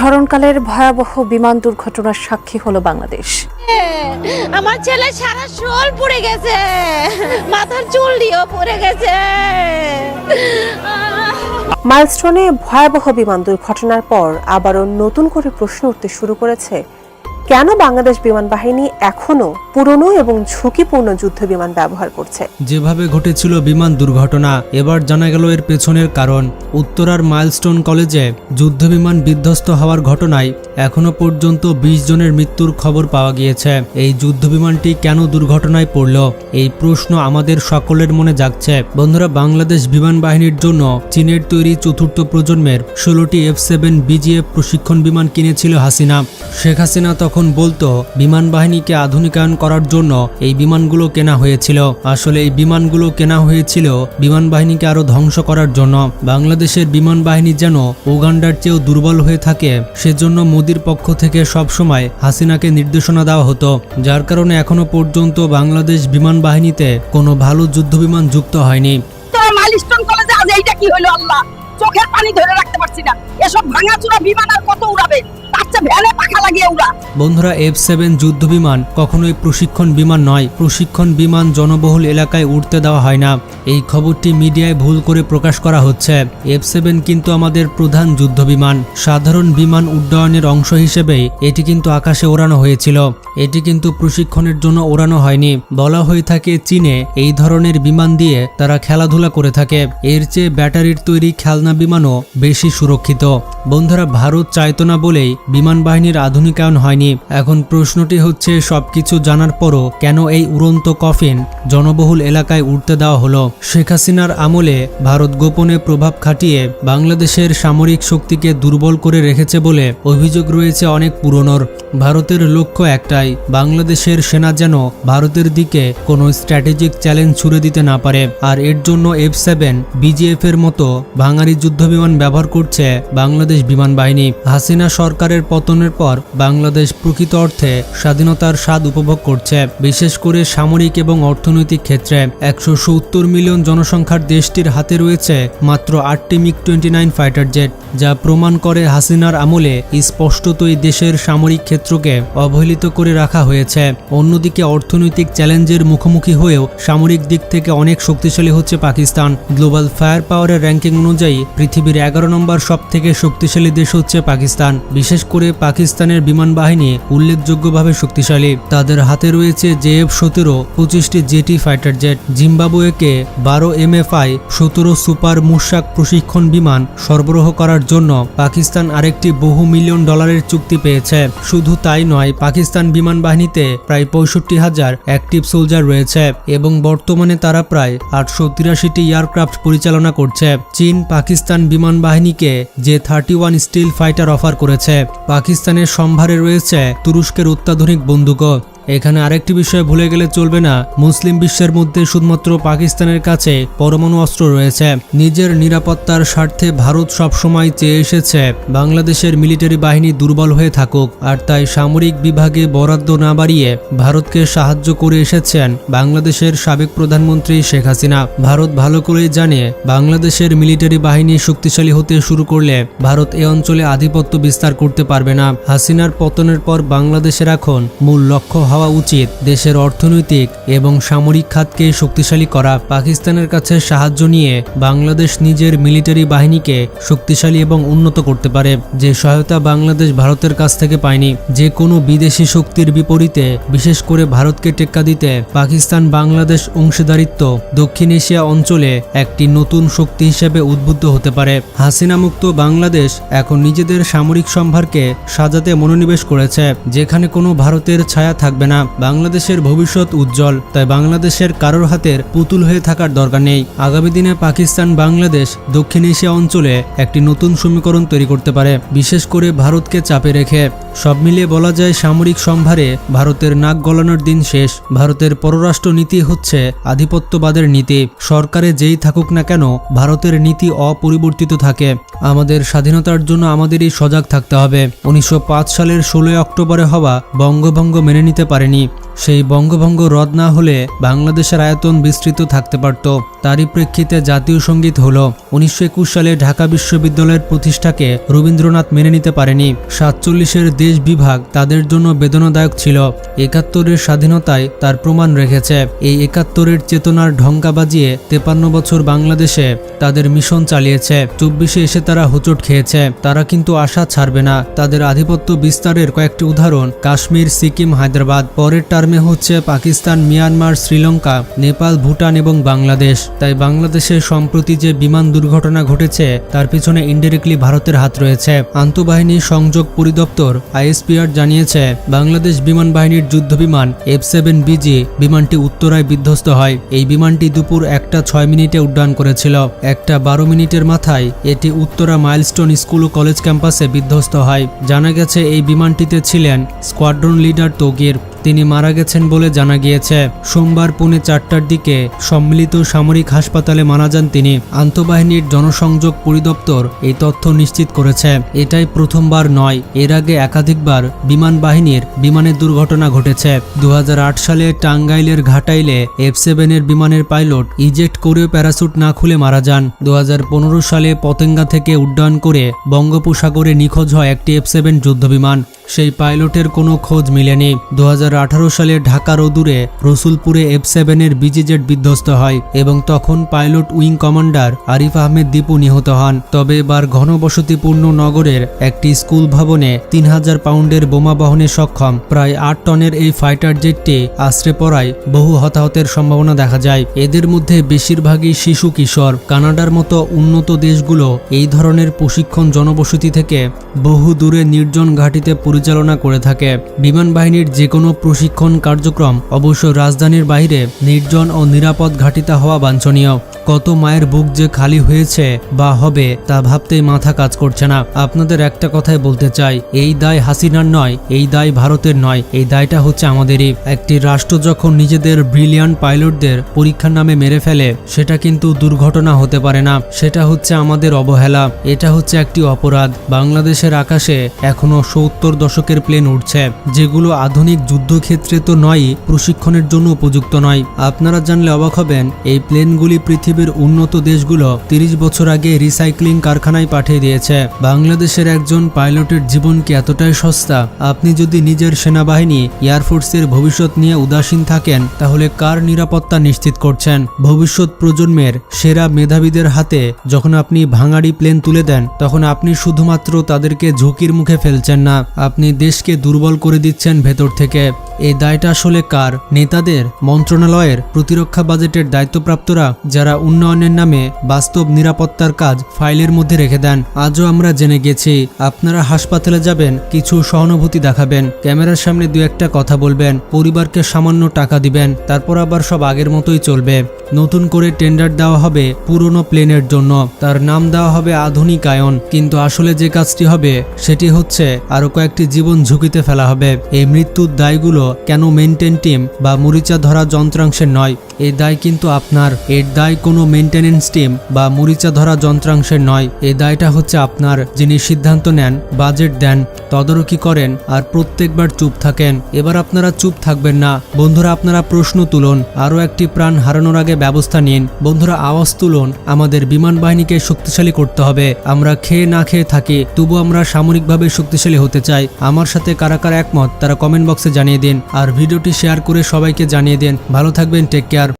স্মরণকালের ভয়াবহ বিমান দুর্ঘটনার সাক্ষী হলো বাংলাদেশ। আমার ছেলে সারা শোল পড়ে গেছে। মাথার চুল দিয়েও পড়ে গেছে। মাইলস্টোনে ভয়াবহ বিমান দুর্ঘটনার পর আবারও নতুন করে প্রশ্ন উঠতে শুরু করেছে কেন বাংলাদেশ বিমান বাহিনী এখনও পুরনো এবং ঝুঁকিপূর্ণ যুদ্ধ বিমান ব্যবহার করছে? যেভাবে ঘটেছিল বিমান দুর্ঘটনা, এবার জানা গেল এর পেছনের কারণ। উত্তরার মাইলস্টোন কলেজে যুদ্ধ বিমান বিধ্বস্ত হওয়ার ঘটনায় এখনও পর্যন্ত ২০ জনের মৃত্যুর খবর পাওয়া গিয়েছে। এই যুদ্ধ বিমানটি কেন দুর্ঘটনায় পড়ল, এই প্রশ্ন আমাদের সকলের মনে জাগছে। বন্ধুরা, বাংলাদেশ বিমান বাহিনীর জন্য চীনের তৈরি চতুর্থ প্রজন্মের ষোলোটি এফ সেভেন বিজিএফ প্রশিক্ষণ বিমান কিনেছিল হাসিনা। শেখ হাসিনা তখন বলতো বিমান বাহিনীকে আধুনিকায়ন করার জন্য এই বিমানগুলো কেনা হয়েছিল। আসলে এই বিমানগুলো কেনা হয়েছিল বিমান বাহিনীকে আরও ধ্বংস করার জন্য। বাংলাদেশের বিমান বাহিনী যেন উগান্ডার চেয়েও দুর্বল হয়ে থাকে, সেজন্য মোদির পক্ষ থেকে সবসময় হাসিনাকে নির্দেশনা দেওয়া হতো। যার কারণে এখনও পর্যন্ত বাংলাদেশ বিমান বাহিনীতে কোনো ভালো যুদ্ধবিমান যুক্ত হয়নি। চোখের পানি ধরে রাখতে পারছি না। এসব ভাঙাচুরা বিমান আর কত উড়াবে? চেয়ে ভ্যানে পাখা লাগিয়ে উড়া। বন্ধুরা এফ সেভেন যুদ্ধ বিমান কখনোই প্রশিক্ষণ বিমান নয়। প্রশিক্ষণ বিমান জনবহুল এলাকায় উঠতে দেওয়া হয় না। এই খবরটি মিডিয়ায় ভুল করে প্রকাশ করা হচ্ছে। এফ সেভেন কিন্তু আমাদের প্রধান যুদ্ধ বিমান সাধারণ বিমান উড্ডয়নের অংশ হিসেবে এটি কিন্তু আকাশে ওড়ানো হয়েছিল। এটি কিন্তু প্রশিক্ষণের জন্য ওড়ানো হয়নি। বলা হয়ে থাকে, চীনে এই ধরনের বিমান দিয়ে তারা খেলাধুলা করে থাকে। এর চেয়ে ব্যাটারির তৈরি খেলনা বিমানও বেশি সুরক্ষিত। বন্ধুরা, ভারত চাইতো না বলেই বিমান বাহিনীর আধুনিকায়ন হয়নি। এখন প্রশ্নটি হচ্ছে, সবকিছু জানার পরও কেন এই উড়ন্ত কফিন জনবহুল এলাকায় উঠতে দেওয়া হলো? শেখ হাসিনার আমলে ভারত গোপনে প্রভাব খাটিয়ে বাংলাদেশের সামরিক শক্তিকে দুর্বল করে রেখেছে বলে অভিযোগ রয়েছে অনেক পুরনোর। ভারতের লক্ষ্য একটাই, বাংলাদেশের সেনা যেন ভারতের দিকে কোনো স্ট্র্যাটেজিক চ্যালেঞ্জ ছুড়ে দিতে না পারে। আর এর জন্য এফ সেভেন বিজিএফ এর মতো ভাঙারি যুদ্ধবিমান ব্যবহার করছে বাংলাদেশ বিমান বাহিনী। হাসিনা সরকারের পতনের পর বাংলাদেশ প্রকৃত অর্থে স্বাধীনতার স্বাদ উপভোগ করছে। বিশেষ করে সামরিক এবং অর্থনৈতিক ক্ষেত্রে একশো সত্তর মিলিয়ন জনসংখ্যার দেশটির হাতে রয়েছে মাত্র আটটি MiG twenty nine fighter jet, যা প্রমাণ করে হাসিনার আমলে স্পষ্টতই দেশের সামরিক ক্ষেত্রকে অবহেলিত করে রাখা হয়েছে। অন্যদিকে অর্থনৈতিক চ্যালেঞ্জের মুখোমুখি হয়েও সামরিক দিক থেকে অনেক শক্তিশালী হচ্ছে পাকিস্তান। গ্লোবাল ফায়ার পাওয়ারের র্যাঙ্কিং অনুযায়ী পৃথিবীর এগারো নম্বর সব থেকে শক্তিশালী দেশ হচ্ছে পাকিস্তান। বিশেষ করে পাকিস্তানের বিমান বাহিনী উল্লেখযোগ্যভাবে শক্তিশালী। তাদের হাতে রয়েছে জেএফ সতেরো, পঁচিশটি জেটি ফাইটার জেট, জিম্বাবুয়েকে বারো এমএফআই, সতেরো সুপার মুশাক প্রশিক্ষণ বিমান সরবরাহ করার জন্য পাকিস্তান আরেকটি বহু মিলিয়ন ডলারের চুক্তি পেয়েছে। শুধু তাই নয়, পাকিস্তান বিমান বাহিনীতে প্রায় পঁয়ষট্টি হাজার অ্যাক্টিভ সোলজার রয়েছে এবং বর্তমানে তারা প্রায় আটশো তিরাশিটি এয়ারক্রাফট পরিচালনা করছে। চীন পাকিস্তান বিমান বাহিনীকে যে thirty one stealth fighter offer করেছে। পাকিস্তানের সম্ভারে রয়েছে তুরস্কের অত্যাধুনিক বন্দুকও। এখানে আরেকটি বিষয় ভুলে গেলে চলবে না। মুসলিম বিশ্বের মধ্যে শুধুমাত্র পাকিস্তানের কাছে পরমাণু অস্ত্র রয়েছে। নিজের নিরাপত্তার স্বার্থে ভারত সবসময় চেয়ে এসেছে। বাংলাদেশের মিলিটারি বাহিনী দুর্বল হয়ে থাকুক, আর তাই সামরিক বিভাগে বরাদ্দ না বাড়িয়ে ভারতকে সাহায্য করে এসেছেন বাংলাদেশের সাবেক প্রধানমন্ত্রী শেখ হাসিনা। ভারত ভালো করেই জানে, বাংলাদেশের মিলিটারি বাহিনী শক্তিশালী হতে শুরু করলে ভারত এ অঞ্চলে আধিপত্য বিস্তার করতে পারবে না। হাসিনার পতনের পর বাংলাদেশের এখন মূল লক্ষ্য হওয়া উচিত। দেশের অর্থনৈতিক এবং সামরিক খাতকে শক্তিশালী করা, পাকিস্তানের কাছে সাহায্য নিয়ে বাংলাদেশ নিজের মিলিটারি বাহিনীকে শক্তিশালী এবং উন্নত করতে পারে। যে সহায়তা বাংলাদেশ ভারতের কাছ থেকে পায়নি, যে কোনো বিদেশি শক্তির বিপরীতে, বিশেষ করে ভারতকে টেক্কা দিতে পাকিস্তান বাংলাদেশ অংশীদারিত্ব দক্ষিণ এশিয়া অঞ্চলে একটি নতুন শক্তি হিসেবে উদ্বুদ্ধ হতে পারে। হাসিনা মুক্ত বাংলাদেশ এখন নিজেদের সামরিক সম্ভারকে সাজাতে মনোনিবেশ করেছে, যেখানে কোনো ভারতের ছায়া থাকবে না। বাংলাদেশের ভবিষ্যৎ উজ্জ্বল, তাই বাংলাদেশের কারোর হাতের পুতুল হয়ে থাকার দরকার নেই। আগামী দিনে পাকিস্তান বাংলাদেশ দক্ষিণ এশিয়া অঞ্চলে একটি নতুন সমীকরণ তৈরি করতে পারে, বিশেষ করে ভারতকে চাপে রেখে। সব মিলিয়ে বলা যায় সামরিক সম্ভারে ভারতের নাক গলানোর দিন শেষ। ভারতের পররাষ্ট্র নীতি হচ্ছে আধিপত্যবাদের নীতি। সরকারে যেই থাকুক না কেন, ভারতের নীতি অপরিবর্তিত থাকে। আমাদের স্বাধীনতার জন্য আমাদেরই সজাগ থাকতে হবে। উনিশশো পাঁচ সালের ষোলোই অক্টোবরে হওয়া বঙ্গভঙ্গ মেনে নিতে পারেনি সেই বঙ্গভঙ্গ রদ না হলে বাংলাদেশের আয়তন বিস্তৃত থাকতে পারত। তারই প্রেক্ষিতে জাতীয় সংগীত হল। উনিশশো একুশ সালে ঢাকা বিশ্ববিদ্যালয়ের প্রতিষ্ঠাকে রবীন্দ্রনাথ মেনে নিতে পারেনি। সাতচল্লিশের দেশ বিভাগ তাদের জন্য বেদনাদায়ক ছিল। একাত্তরের স্বাধীনতায় তার প্রমাণ রেখেছে। এই একাত্তরের চেতনার ঢঙ্কা বাজিয়ে তেপান্ন বছর বাংলাদেশে তাদের মিশন চালিয়েছে। চব্বিশে এসে তারা হোঁচট খেয়েছে। তারা কিন্তু আশা ছাড়বে না। তাদের আধিপত্য বিস্তারের কয়েকটি উদাহরণ কাশ্মীর, সিকিম, হায়দ্রাবাদ। পরের টার্মে হচ্ছে পাকিস্তান, মিয়ানমার, শ্রীলঙ্কা, নেপাল, ভুটান এবং বাংলাদেশ। তাই বাংলাদেশে সম্প্রতি যে বিমান দুর্ঘটনা ঘটেছে, তার পিছনে ইনডাইরেক্টলি ভারতের হাত রয়েছে। আন্তঃবাহিনী সংযোগ পরিদপ্তর আইএসপিআর জানিয়েছে, বাংলাদেশ বিমান বাহিনীর যুদ্ধ বিমান এফ সেভেন বিজি বিমানটি উত্তরায় বিধ্বস্ত হয়। এই বিমানটি দুপুর একটা ছয় মিনিটে উড্ডয়ন করেছিল। একটা বারো মিনিটের মাথায় এটি উত্তরা মাইলস্টোন স্কুল ও কলেজ ক্যাম্পাসে বিধ্বস্ত হয়। জানা গেছে, এই বিমানটিতে ছিলেন স্কোয়াড্রন লিডার তৌকির তিনি মারা গেছেন বলে জানা গিয়েছে। সোমবার পুনে চারটার দিকে সম্মিলিত সামরিক হাসপাতালে মারা যান তিনি। আন্তঃবাহিনীর জনসংযোগ পরিদপ্তর এই তথ্য নিশ্চিত করেছে। এটাই প্রথমবার নয়, এর আগে একাধিকবার বিমান বাহিনীর বিমানের দুর্ঘটনা ঘটেছে। দু হাজার আট সালে টাঙ্গাইলের ঘাটাইলে এফ সেভেনের বিমানের পাইলট ইজেক্ট করেও প্যারাসুট না খুলে মারা যান। দু হাজার পনেরো সালে পতেঙ্গা থেকে উড্ডয়ন করে বঙ্গোপসাগরে নিখোঁজ হয় একটি এফ সেভেন যুদ্ধবিমান। সেই পাইলটের কোনো খোঁজ মিলেনি। দু হাজার আঠারো সালে ঢাকার অদূরে রসুলপুরে এফ সেভেনের বিজিজেট বিধ্বস্ত হয় এবং তখন pilot wing commander Arif Ahmed Dipu নিহত হন। তবে এবার ঘনবসতিপূর্ণ নগরের একটি স্কুল ভবনে তিন হাজার পাউন্ডের বোমা বহনে সক্ষম। প্রায় আট টনের এই ফাইটার জেটটি আশ্রে পড়ায় বহু হতাহতের সম্ভাবনা দেখা যায়। এদের মধ্যে বেশিরভাগই শিশু কিশোর। কানাডার মতো উন্নত দেশগুলো এই ধরনের প্রশিক্ষণ জনবসতি থেকে বহু দূরে নির্জন ঘাটিতে পরিচালনা করে থাকে। বিমান বাহিনীর যে কোনো প্রশিক্ষণ কার্যক্রম অবশ্য রাজধানীর বাইরে নির্জন ও নিরাপদ ঘাটিতে হওয়া বাঞ্ছনীয়। কত মায়ের বুক যে খালি হয়েছে বা হবে তা ভাবতেই মাথা কাজ করছে না। আপনাদের একটা কথাই বলতে চাই, এই দায় হাসিনার নয়, এই দায় ভারতের নয়, এই দায়টা হচ্ছে আমাদেরই। একটি রাষ্ট্র যখন নিজেদের ব্রিলিয়ান্ট পাইলটদের পরীক্ষার নামে মেরে ফেলে, সেটা কিন্তু দুর্ঘটনা হতে পারে না। সেটা হচ্ছে আমাদের অবহেলা, এটা হচ্ছে একটি অপরাধ। বাংলাদেশের আকাশে এখনও সত্তর দশকের প্লেন উঠছে। যেগুলো আধুনিক যুদ্ধক্ষেত্রে তো নয়ই, প্রশিক্ষণের জন্য উপযুক্ত নয়। আপনারা জানলে অবাক হবেন, এই প্লেনগুলি পৃথিবীর উন্নত দেশগুলো তিরিশ বছর আগে রিসাইক্লিং কারখানায় পাঠিয়ে দিয়েছে। বাংলাদেশের একজন পাইলটের জীবন কি এতটাই সস্তা? আপনি যদি নিজের সেনাবাহিনী এয়ারফোর্সের ভবিষ্যৎ নিয়ে উদাসীন থাকেন, তাহলে কার নিরাপত্তা নিশ্চিত করছেন? ভবিষ্যৎ প্রজন্মের সেরা মেধাবীদের হাতে যখন আপনি ভাঙাড়ি প্লেন তুলে দেন, তখন আপনি শুধুমাত্র তাদেরকে ঝুঁকির মুখে ফেলছেন না। আপনি দেশকে দুর্বল করে দিচ্ছেন ভেতর থেকে। এই দায়টা আসলে কার? নেতাদের, মন্ত্রণালয়ের, প্রতিরক্ষা বাজেটের দায়িত্বপ্রাপ্তরা যারা উন্নয়নের নামে বাস্তব নিরাপত্তার কাজ ফাইলের মধ্যে রেখে দেন, আজও আমরা জেনে গেছি। আপনারা হাসপাতালে যাবেন, কিছু সহানুভূতি দেখাবেন, ক্যামেরার সামনে দু একটা কথা বলবেন, পরিবারকে সামান্য টাকা দিবেন, তারপর আবার সব আগের মতোই চলবে। নতুন করে টেন্ডার দেওয়া হবে পুরনো প্লেনের জন্য। তার নাম দেওয়া হবে আধুনিকায়ন। কিন্তু আসলে যে কাজটি হবে, সেটি হচ্ছে আরও কয়েকটি জীবন ঝুঁকিতে ফেলা হবে। এই মৃত্যুর দায়গুলো কেন মেনটেন টিম বা মরিচা ধরা যন্ত্রাংশের নয়? এই দায় কিন্তু আপনার। এর দায় কোনো মেনটেনেন্স টিম বা মরিচা ধরা যন্ত্রাংশের নয়। এই দায়টা হচ্ছে আপনার। যিনি সিদ্ধান্ত নেন বাজেট দেন, তদারকি করেন আর প্রত্যেকবার চুপ থাকেন। এবার আপনারা চুপ থাকবেন না। বন্ধুরা, আপনারা প্রশ্ন তুলুন। আরও একটি প্রাণ হারানোর আগে ব্যবস্থা নিন। বন্ধুরা, আওয়াজ তুলুন। আমাদের বিমান বাহিনীকে শক্তিশালী করতে হবে। আমরা খেয়ে না খেয়ে থাকি। তবু আমরা সামরিকভাবে শক্তিশালী হতে চাই। আমার সাথে কারা কারা একমত, তারা কমেন্ট বক্সে জানিয়ে দিন। আর ভিডিওটি শেয়ার করে সবাইকে জানিয়ে দেন। ভালো থাকবেন টেক কেয়ার